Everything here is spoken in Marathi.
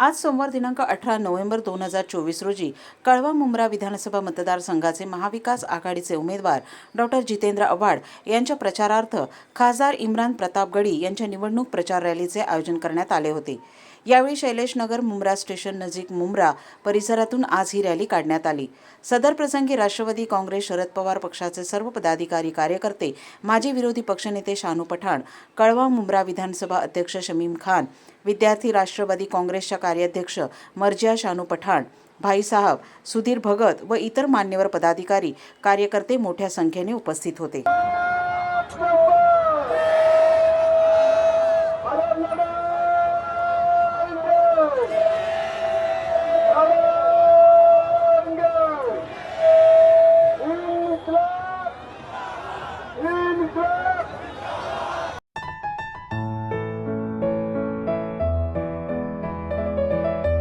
आज सोमवार दिनांक अठरा नोव्हेंबर दोन हजार चोवीस रोजी कळवा मुंब्रा विधानसभा मतदारसंघाचे महाविकास आघाडीचे उमेदवार डॉक्टर जितेंद्र आव्हाड यांच्या प्रचारार्थ खासदार इम्रान प्रताप गडी यांच्या निवडणूक प्रचार रॅलीचे आयोजन करण्यात आले होते. यावेळी शैलेश नगर मुंब्रा स्टेशन नजीक मुंब्रा परिसरातून आज ही रॅली काढण्यात आली. सदर प्रसंगी राष्ट्रवादी काँग्रेस शरद पवार पक्षाचे सर्व पदाधिकारी कार्यकर्ते माजी विरोधी पक्षनेते शानू पठाण कळवा मुंब्रा विधानसभा अध्यक्ष शमीम खान विद्यार्थी राष्ट्रवादी काँग्रेसच्या कार्याध्यक्ष मर्जिया शानू पठाण भाईसाहेब सुधीर भगत व इतर मान्यवर पदाधिकारी कार्यकर्ते मोठ्या संख्येने उपस्थित होते.